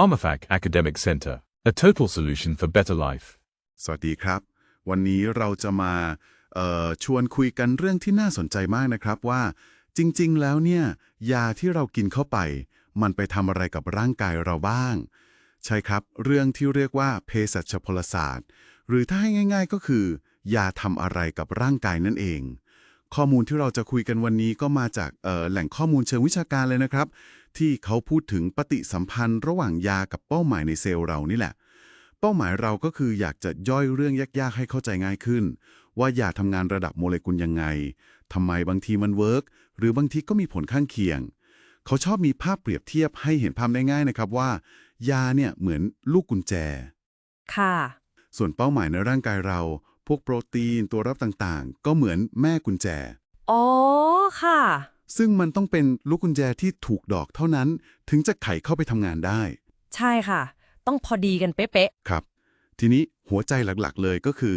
PharmaFac Academic Center, a total solution for better life. สวัสดีครับ วันนี้เราจะมาชวนคุยกันเรื่องที่น่าสนใจมากนะครับว่าจริง ๆ แล้วเนี่ย ยาที่เรากินเข้าไป มันไปทำอะไรกับร่างกายเราบ้าง ใช่ครับ เรื่องที่เรียกว่าเภสัชพลศาสตร์ หรือถ้าให้ง่าย ๆ ก็คือ ยาทำอะไรกับร่างกายนั่นเอง ข้อมูลที่เราจะคุยกันวันนี้ก็มาจากแหล่งข้อมูลเชิงวิชาการเลยนะครับ ที่เขาพูดถึงปฏิสัมพันธ์ระหว่างยากับเป้าหมายในเซลล์เรานี่แหละ เป้าหมายเราก็คืออยากจะย่อยเรื่องยากๆ ให้เข้าใจง่ายขึ้น ว่ายาทำงานระดับโมเลกุลยังไงทำไมบางทีมันเวิร์กหรือบางทีก็มีผลข้างเคียง เขาชอบมีภาพเปรียบเทียบให้เห็นภาพได้ง่ายนะครับว่า ยาเนี่ยเหมือนลูกกุญแจ ค่ะ ส่วนเป้าหมายในร่างกายเรา พวกโปรตีนตัวรับต่างๆ ก็เหมือนแม่กุญแจ อ๋อ ค่ะ ซึ่งมันต้องเป็นลูกกุญแจที่ถูกดอกเท่านั้น ถึงจะไขเข้าไปทำงานได้ ใช่ค่ะ ต้องพอดีกันเป๊ะครับ ทีนี้หัวใจหลักๆเลยก็คือ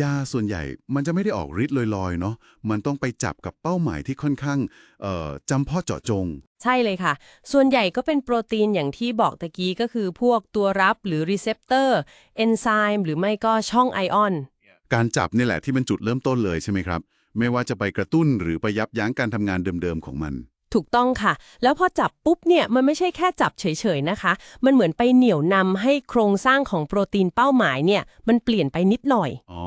ยาส่วนใหญ่มันจะไม่ได้ออกฤทธิ์ลอยๆเนาะมันต้องไปจับกับเป้าหมายที่ค่อนข้างเอ่อจำเพาะเจาะจง ๆ ใช่เลยค่ะ ส่วนใหญ่ก็เป็นโปรตีนอย่างที่บอกตะกี้ก็คือพวกตัวรับหรือรีเซพเตอร์เอนไซม์หรือไม่ก็ช่องไอออน การจับนี่แหละที่เป็นจุดเริ่มต้นเลยใช่ไหมครับ ไม่ว่าจะไปกระตุ้นหรือไปยับยั้งการทำงานเดิมๆของมัน ถูกต้องค่ะ แล้วพอจับปุ๊บเนี่ยมันไม่ใช่แค่จับเฉยๆนะคะ มันเหมือนไปเหนี่ยวนำให้โครงสร้างของโปรตีนเป้าหมายเนี่ยมันเปลี่ยนไปนิดหน่อย อ๋อ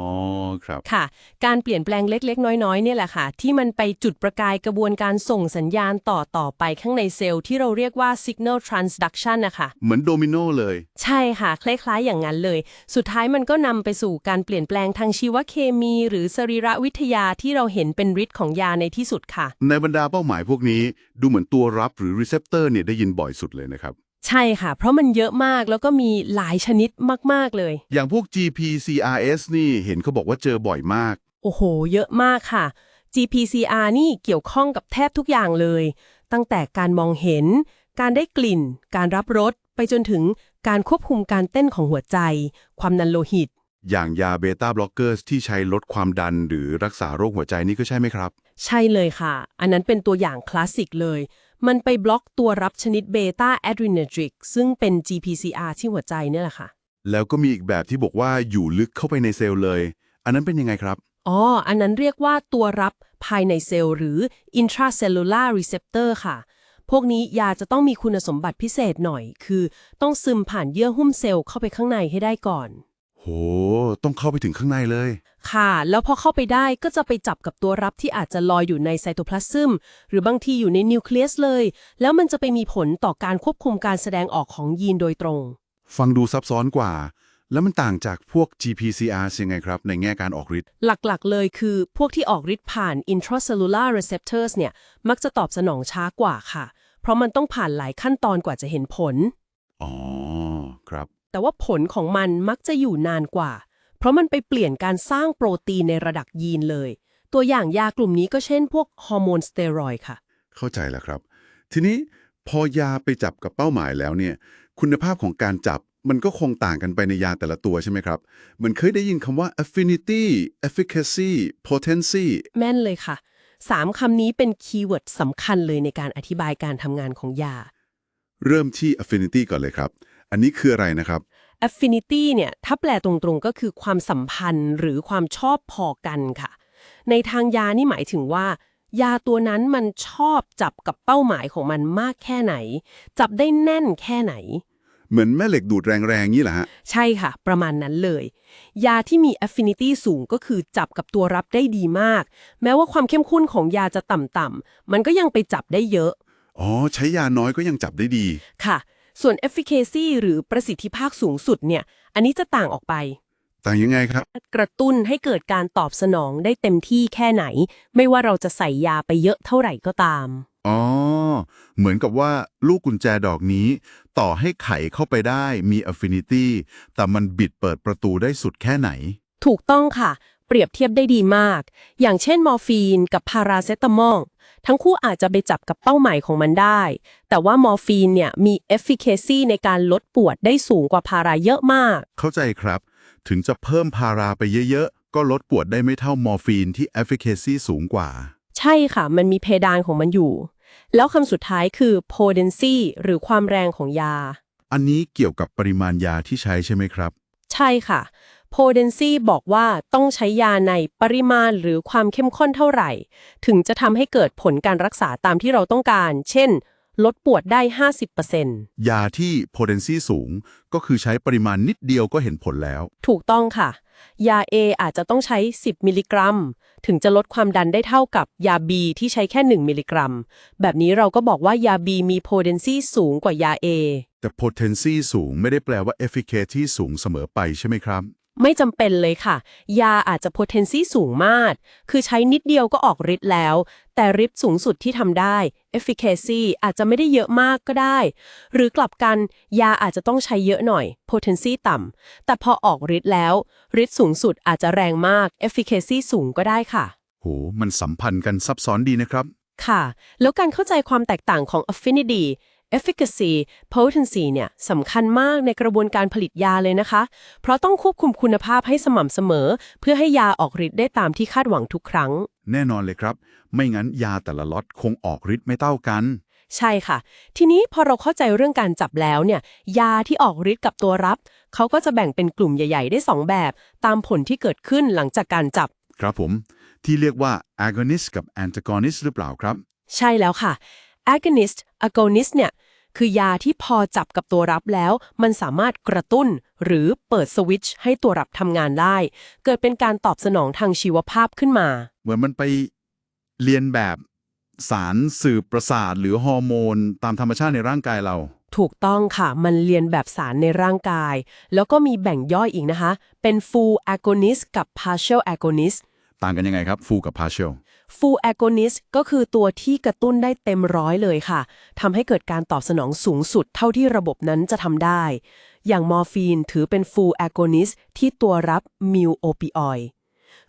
ครับ ค่ะ การเปลี่ยนแปลงเล็กๆ น้อยๆเนี่ยแหละค่ะ ที่มันไปจุดประกายกระบวนการส่งสัญญาณต่อต่อไปข้างในเซลล์ที่เราเรียกว่า signal transduction นะคะเหมือนโดมิโนเลย ใช่ค่ะ คล้ายๆอย่างนั้นเลย สุดท้ายมันก็นำไปสู่การเปลี่ยนแปลงทางชีวเคมี หรือสรีรวิทยาที่เราเห็นเป็นฤทธิ์ของยาในที่สุดค่ะ ในบรรดาเป้าหมายพวกนี้ดูเหมือนตัวรับหรือรีเซพเตอร์เนี่ยได้ยินบ่อยสุดเลยนะครับ ใช่ค่ะ เพราะมันเยอะมากแล้วก็มีหลายชนิดมาก ๆ เลย อย่างพวก GPCRS นี่เห็นเขาบอกว่าเจอบ่อยมาก โอ้โห เยอะมากค่ะ GPCR นี่เกี่ยวข้องกับแทบทุกอย่างเลย ตั้งแต่การมองเห็น การได้กลิ่น การรับรสไปจนถึงการควบคุมการเต้นของหัวใจ ความดันโลหิต อย่างยาเบต้าบล็อกเกอร์ที่ใช้ลดความดันหรือรักษาโรคหัวใจนี่ก็ใช่ไหมครับ ใช่เลยค่ะ อันนั้นเป็นตัวอย่างคลาสสิกเลย มันไปบล็อกตัวรับชนิดเบต้าแอดรีเนทริกซึ่งเป็น GPCR ที่หัวใจเนี่ยแหละค่ะ แล้วก็มีอีกแบบที่บอกว่าอยู่ลึกเข้าไปในเซลล์เลย อันนั้นเป็นยังไงครับ อ๋อ อันนั้นเรียกว่าตัวรับภายในเซลล์หรือ intracellular receptor ค่ะ พวกนี้ยาจะต้องมีคุณสมบัติพิเศษหน่อย คือต้องซึมผ่านเยื่อหุ้มเซลล์เข้าไปข้างในให้ได้ก่อน โห ต้องเข้าไปถึงข้างในเลย ค่ะ แล้วพอเข้าไปได้ก็จะไปจับกับตัวรับที่อาจจะลอยอยู่ในไซโตพลาซึมหรือบางทีอยู่ในนิวเคลียสเลย แล้วมันจะไปมีผลต่อการควบคุมการแสดงออกของยีนโดยตรง ฟังดูซับซ้อนกว่า แล้วมันต่างจากพวก GPCR ยังไงครับ ในแง่การออกฤทธิ์ หลักๆ เลยคือพวกที่ออกฤทธิ์ผ่าน intracellular receptors เนี่ย มักจะตอบสนองช้ากว่าค่ะ เพราะมันต้องผ่านหลายขั้นตอนกว่าจะเห็นผล อ๋อ ครับ แต่ว่าผลของมันมักจะอยู่นานกว่า เพราะมันไปเปลี่ยนการสร้างโปรตีนในระดับยีนเลย ตัวอย่างยากลุ่มนี้ก็เช่นพวกฮอร์โมนสเตียรอยด์ค่ะ เข้าใจแล้วครับ ทีนี้พอยาไปจับกับเป้าหมายแล้วเนี่ย คุณภาพของการจับมันก็คงต่างกันไปในยาแต่ละตัวใช่ไหมครับเหมือนเคยได้ยินคำว่า affinity efficacy potency แม่นเลยค่ะสามคำนี้เป็นคีย์เวิร์ดสำคัญเลยในการอธิบายการทำงานของยา เริ่มที่ affinity ก่อนเลยครับ อันนี้คืออะไรนะครับ affinity เนี่ยถ้าแปลตรงๆก็คือความสัมพันธ์หรือความชอบพอกันค่ะ ในทางยานี่หมายถึงว่า ยาตัวนั้นมันชอบจับกับเป้าหมายของมันมากแค่ไหน จับได้แน่นแค่ไหน เหมือนแม่เหล็กดูดแรงๆนี่แหละฮะ ใช่ค่ะ ประมาณนั้นเลย ยาที่มี affinity สูงก็คือจับกับตัวรับได้ดีมาก แม้ว่าความเข้มข้นของยาจะต่ำๆมันก็ยังไปจับได้เยอะ อ๋อ ใช้ยาน้อยก็ยังจับได้ดี ค่ะ ส่วน efficacy หรือประสิทธิภาพสูงสุดเนี่ย อันนี้จะต่างออกไป ต่างยังไงครับ กระตุ้นให้เกิดการตอบสนองได้เต็มที่แค่ไหน ไม่ว่าเราจะใส่ยาไปเยอะเท่าไหร่ก็ตาม อ๋อ เหมือนกับว่าลูกกุญแจดอกนี้ ต่อให้ไขเข้าไปได้มี affinity แต่มันบิดเปิดประตูได้สุดแค่ไหน ถูกต้องค่ะ เปรียบเทียบได้ดีมาก อย่างเช่นมอร์ฟีนกับพาราเซตามอลทั้งคู่อาจจะไปจับกับเป้าหมายของมันได้ แต่ว่ามอร์ฟีนเนี่ยมี efficacy ในการลดปวดได้สูงกว่าพาราเยอะมาก เข้าใจครับ ถึงจะเพิ่มพาราไปเยอะๆ ก็ลดปวดได้ไม่เท่ามอร์ฟีนที่ efficacy สูงกว่า ใช่ค่ะ มันมีเพดานของมันอยู่ แล้วคำสุดท้ายคือ potency หรือความแรงของยา อันนี้เกี่ยวกับปริมาณยาที่ใช้ใช่ไหมครับ ใช่ค่ะ potency บอกว่าต้องใช้ยาในปริมาณหรือความเข้มข้นเท่าไหร่ ถึงจะทำให้เกิดผลการรักษาตามที่เราต้องการ เช่น ลดปวดได้ 50%ยาที่ potency สูง ก็คือใช้ปริมาณนิดเดียวก็เห็นผลแล้ว ถูกต้องค่ะ ยา A อาจจะต้องใช้ 10 มิลลิกรัม ถึงจะลดความดันได้เท่ากับยา B ที่ใช้แค่ 1 มิลลิกรัม แบบนี้เราก็บอกว่ายา B มี potency สูงกว่ายา A แต่ potency สูงไม่ได้แปลว่า efficacy สูงเสมอไปใช่ไหมครับ ไม่จำเป็นเลยค่ะ ยาอาจจะ potency สูงมาก คือใช้นิดเดียวก็ออกฤทธิ์แล้ว แต่ฤทธิ์สูงสุดที่ทำได้ efficacy อาจจะไม่ได้เยอะมากก็ได้ หรือกลับกัน ยาอาจจะต้องใช้เยอะหน่อย potency ต่ำ แต่พอออกฤทธิ์แล้วฤทธิ์สูงสุดอาจจะแรงมาก efficacy สูงก็ได้ค่ะ โห มันสัมพันธ์กันซับซ้อนดีนะครับ ค่ะ แล้วการเข้าใจความแตกต่างของ affinity efficacy potency เนี่ยสำคัญมากในกระบวนการผลิตยาเลยนะคะ เพราะต้องควบคุมคุณภาพให้สม่ำเสมอ เพื่อให้ยาออกฤทธิ์ได้ตามที่คาดหวังทุกครั้ง แน่นอนเลยครับ ไม่งั้นยาแต่ละล็อตคงออกฤทธิ์ไม่เท่ากัน ใช่ค่ะ ทีนี้พอเราเข้าใจเรื่องการจับแล้วเนี่ย ยาที่ออกฤทธิ์กับตัวรับ เขาก็จะแบ่งเป็นกลุ่มใหญ่ ๆ ได้ 2 แบบ ตามผลที่เกิดขึ้นหลังจากการจับ ครับผม ที่เรียกว่า agonist กับ antagonist หรือเปล่าครับ ใช่แล้วค่ะ agonist agonist เนี่ยคือยาที่พอจับกับตัวรับแล้ว มันสามารถกระตุ้นหรือเปิดสวิตช์ให้ตัวรับทำงานได้ เกิดเป็นการตอบสนองทางชีวภาพขึ้นมา เหมือนมันไปเรียนแบบสารสืบประสาทหรือฮอร์โมน ตามธรรมชาติในร่างกายเรา ถูกต้องค่ะ มันเรียนแบบสารในร่างกาย แล้วก็มีแบ่งย่อยอีกนะคะ เป็น full agonist กับ partial agonist ต่างกันยังไงครับ full กับ partial ฟูแอโกนิสก็คือตัวที่กระตุ้นได้เต็มร้อยเลยค่ะทำให้เกิดการตอบสนองสูงสุดเท่าที่ระบบนั้นจะทำได้ อย่างมอร์ฟีนถือเป็นฟูแอโกนิสที่ตัวรับมิวโอปิออย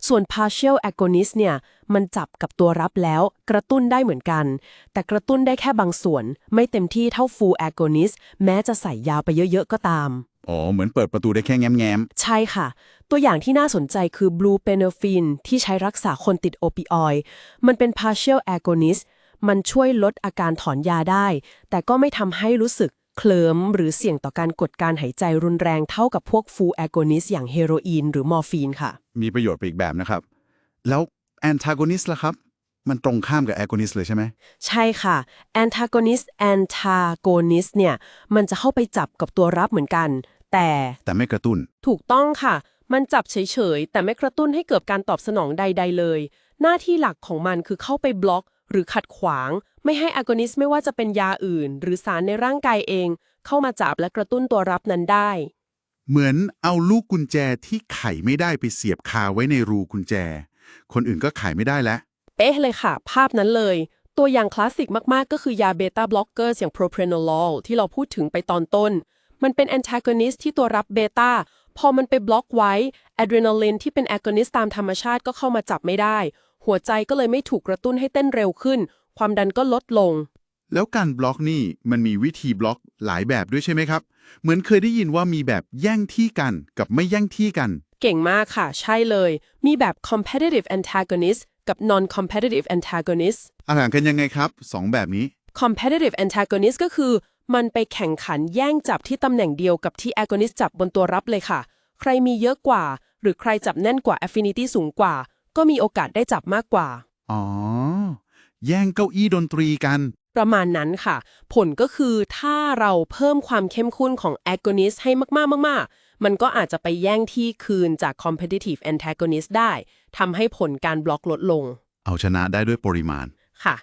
ส่วน partial agonist เนี่ยมันจับกับตัวรับแล้ว กระตุ้นได้เหมือนกัน แต่กระตุ้นได้แค่บางส่วน ไม่เต็มที่เท่า full agonist แม้จะใส่ยาไปเยอะๆก็ตามอ๋อ เหมือนเปิดประตูได้แค่แง้มแง้มใช่ค่ะ ตัวอย่างที่น่าสนใจคือ blue p e n o p h i n ที่ใช้รักษาคนติดโอปิออยด์มันเป็น partial agonist มันช่วยลดอาการถอนยาได้ แต่ก็ไม่ทำให้รู้สึก เคลิ้มหรือเสี่ยงต่อการกดการหายใจรุนแรงเท่ากับพวก full agonist อย่างเฮโรอีนหรือมอร์ฟีนค่ะ มีประโยชน์ไปอีกแบบนะครับ แล้ว antagonist ล่ะครับ มันตรงข้ามกับ agonist เลยใช่ไหม ใช่ค่ะ antagonist antagonist เนี่ย มันจะเข้าไปจับกับตัวรับเหมือนกัน แต่แต่ไม่กระตุ้น ถูกต้องค่ะ มันจับเฉยๆ แต่ไม่กระตุ้นให้เกิดการตอบสนองใด ๆ เลย หน้าที่หลักของมันคือเข้าไปบล็อก หรือขัดขวาง ไม่ให้อ g o นิสไม่ว่าจะเป็นยาอื่น หรือสารในร่างกายเอง เข้ามาจับและกระตุ้นตัวรับนั้นได้ เหมือนเอาลูกกุญแจที่ไขไม่ได้ไปเสียบคาไว้ในรูกุญแจ คนอื่นก็ไขไม่ได้แล้ว เป๊ะเลยค่ะ ภาพนั้นเลย ตัวอย่างคลาสสิกมาก ๆ ก็คือยาเบต้าบล็อกเกอร์อย่าง propranolol ที่เราพูดถึงไปตอนต้น มันเป็น antagonist ที่ตัวรับเบต้าพอมันไปบล็อกไว้อะดรีนาลินที่เป็น agonist ตามธรรมชาติก็เข้ามาจับไม่ได้ หัวใจก็เลยไม่ถูกกระตุ้นให้เต้นเร็วขึ้น ความดันก็ลดลง แล้วการบล็อกนี่มันมีวิธีบล็อกหลายแบบด้วยใช่ไหมครับ เหมือนเคยได้ยินว่ามีแบบแย่งที่กันกับไม่แย่งที่กัน เก่งมากค่ะ ใช่เลย มีแบบ competitive antagonist กับ non-competitive antagonist อ่านกันยังไงครับสองแบบนี้ competitive antagonist ก็คือ มันไปแข่งขันแย่งจับที่ตำแหน่งเดียวกับที่ agonist จับบนตัวรับเลยค่ะ ใครมีเยอะกว่า หรือใครจับแน่นกว่า affinity สูงกว่า ก็มีโอกาสได้จับมากกว่า อ๋อ แย่งเก้าอี้ดนตรีกัน ประมาณนั้นค่ะ ผลก็คือถ้าเราเพิ่มความเข้มข้นของ agonist ให้มากๆๆๆมันก็อาจจะไปแย่งที่คืนจาก competitive antagonist ได้ทำให้ผลการบล็อกลดลง เอาชนะได้ด้วยปริมาณ ค่ะ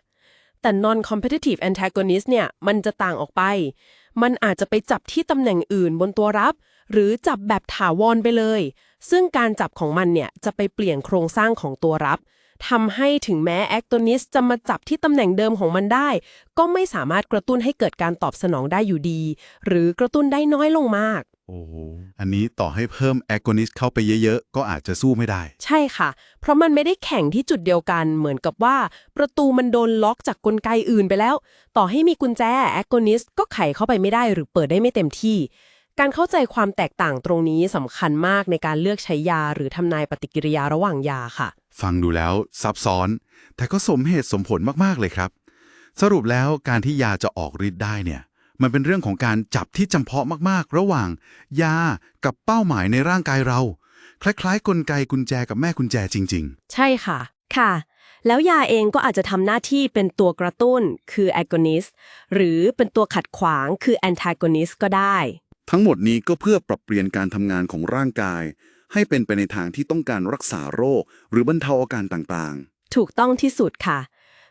แต่ non-competitive antagonist เนี่ย มันจะต่างออกไป มันอาจจะไปจับที่ตำแหน่งอื่นบนตัวรับ หรือจับแบบถาวรไปเลย ซึ่งการจับของมันเนี่ยจะไปเปลี่ยนโครงสร้างของตัวรับทำให้ถึงแม้ agonist จะมาจับที่ตำแหน่งเดิมของมันได้ ก็ไม่สามารถกระตุ้นให้เกิดการตอบสนองได้อยู่ดี หรือกระตุ้นได้น้อยลงมาก โอ้โหอันนี้ต่อให้เพิ่มแอ g o นิสเข้าไปเยอะๆ ก็อาจจะสู้ไม่ได้ ใช่ค่ะ เพราะมันไม่ได้แข่งที่จุดเดียวกัน เหมือนกับว่า ประตูมันโดนล็อกจากกลไกอื่นไปแล้ว ต่อให้มีกุญแจ agonist ก็ไขเข้าไปไม่ได้หรือเปิดได้ไม่เต็มที่ การเข้าใจความแตกต่างตรงนี้สำคัญมากในการเลือกใช้ยาหรือทำนายปฏิกิริยาระหว่างยาค่ะ ฟังดูแล้วซับซ้อน แต่ก็สมเหตุสมผลมาก ๆ เลยครับ สรุปแล้วการที่ยาจะออกฤทธิ์ได้เนี่ย มันเป็นเรื่องของการจับที่จำเพาะมาก ๆ ระหว่าง ยากับเป้าหมายในร่างกายเรา คล้าย ๆ กลไกกุญแจกับแม่กุญแจจริงใช่ค่ะ ค่ะ แล้วยาเองก็อาจจะทำหน้าที่เป็นตัวกระตุ้น คือ agonist หรือเป็นตัวขัดขวาง คือ antagonist ก็ได้ๆ ทั้งหมดนี้ก็เพื่อปรับเปลี่ยนการทำงานของร่างกาย ให้เป็นไปในทางที่ต้องการรักษาโรค หรือบรรเทาอาการต่างถูกต้องที่สุดค่ะ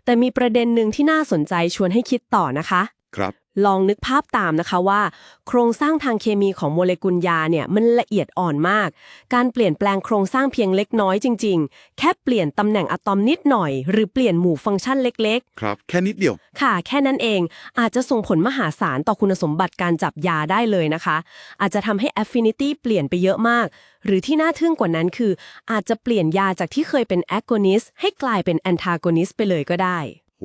แต่มีประเด็นหนึ่งที่น่าสนใจชวนให้คิดต่อนะคะ ๆ ครับ ลองนึกภาพตามนะคะว่า โครงสร้างทางเคมีของโมเลกุลยาเนี่ยมันละเอียดอ่อนมาก การเปลี่ยนแปลงโครงสร้างเพียงเล็กน้อยจริง ๆ แค่เปลี่ยนตำแหน่งอะตอมนิดหน่อย หรือเปลี่ยนหมู่ฟังก์ชันเล็กครับ แค่นิดเดียว ๆ ค่ะ แค่นั้นเองอาจจะส่งผลมหาศาลต่อคุณสมบัติการจับยาได้เลยนะคะ อาจจะทำให้ affinity เปลี่ยนไปเยอะมาก หรือที่น่าทึ่งกว่านั้นคือ อาจจะเปลี่ยนยาจากที่เคยเป็น agonist ให้กลายเป็น antagonist ไปเลยก็ได้ โห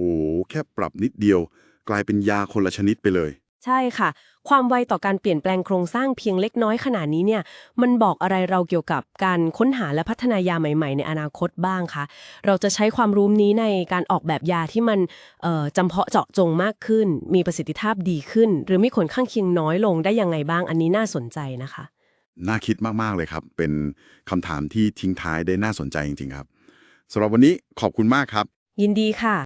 แค่ปรับนิดเดียว กลายเป็นยาคนละชนิดไปเลย ใช่ค่ะ ความไวต่อการเปลี่ยนแปลงโครงสร้างเพียงเล็กน้อยขนาดนี้เนี่ย มันบอกอะไรเราเกี่ยวกับการค้นหาและพัฒนายาใหม่ ๆ ในอนาคตบ้างคะ เราจะใช้ความรู้นี้ในการออกแบบยาที่มันเอ่อจำเพาะเจาะจงมากขึ้น มีประสิทธิภาพดีขึ้น หรือมีผลข้างเคียงน้อยลงได้ยังไงบ้าง อันนี้น่าสนใจนะคะๆน่าคิดมากๆเลยครับ เป็นคำถามที่ทิ้งท้ายได้น่าสนใจจริงๆครับสำหรับวันนี้ขอบคุณมากครับ ยินดีค่ะ